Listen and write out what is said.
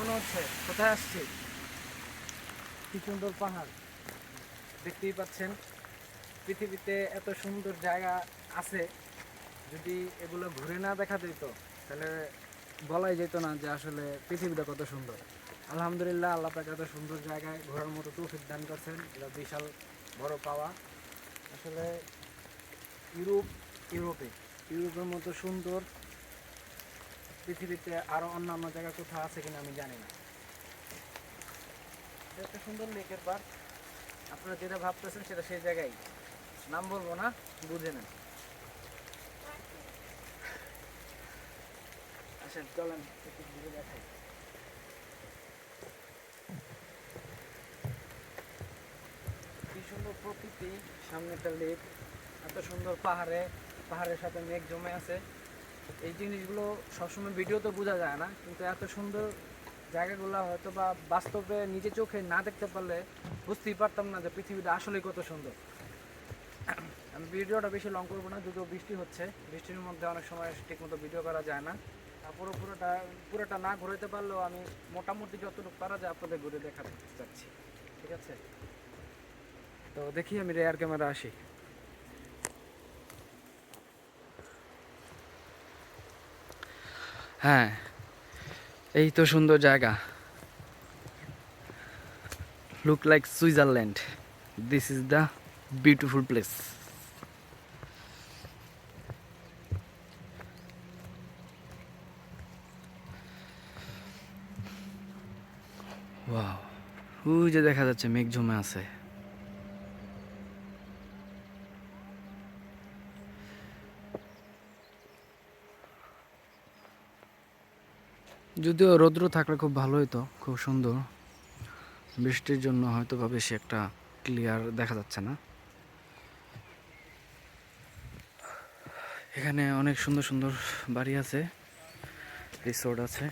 মনে হচ্ছে? কোথায় আসছি? কি সুন্দর পাহাড়। দেখতেই পাচ্ছেন, পৃথিবীতে এত সুন্দর জায়গা আছে। যদি এগুলো ঘুরে না দেখা যেত, তাহলে বলাই যেত না যে আসলে পৃথিবীটা কত সুন্দর। আলহামদুলিল্লাহ, আল্লাহ পাক এত সুন্দর জায়গায় ঘোরার মতো তৌফিক দান করছেন। এটা বিশাল বড় পাওয়া। আসলে ইউরোপ, ইউরোপে, ইউরোপের মতো সুন্দর পৃথিবীতে আরও অন্যান্য জায়গা কোথাও আছে কিনা আমি জানি না। একটা সুন্দর লেকের পার আপনারা যেটা ভাবতেছেন সেটা সেই জায়গায়। নাম বলব না, বুঝে নেন। আসেন, চলেন দেখাই। কি সুন্দর প্রকৃতি, সামনে একটা লেক এত সুন্দর পাহাড়ে, পাহাড়ের সাথে মেঘ জমে আছে। এই জিনিসগুলো সবসময় ভিডিওতে বোঝা যায় না, কিন্তু এত সুন্দর জায়গাগুলো হয়তো বা বাস্তবে নিজে চোখে না দেখতে পারলে বুঝতেই পারতাম না যে পৃথিবীটা আসলেই কত সুন্দর। আমি ভিডিওটা বেশি লং করব না দুটো বৃষ্টি হচ্ছে, বৃষ্টির মধ্যে অনেক সময় ঠিকমতো ভিডিও করা যায় না। তারপরে পুরোটা পুরোটা না ঘুরাতে পারলেও আমি মোটামুটি যতটুকু পারা যায় আপনাদের ঘুরে দেখাতে চাচ্ছি, ঠিক আছে? তো দেখি আমি রেয়ার ক্যামেরা আসি। হ্যাঁ এই তো সুন্দর জায়গা। Look like Switzerland this is the beautiful place wow ওই যে দেখা যাচ্ছে, মেঘ জমে আছে। যদিও রৌদ্র থাকলে খুব ভালো হতো খুব সুন্দর। বৃষ্টির জন্য হয়তো বা বেশি একটা ক্লিয়ার দেখা যাচ্ছে না। এখানে অনেক সুন্দর সুন্দর বাড়ি আছে রিসোর্ট আছে।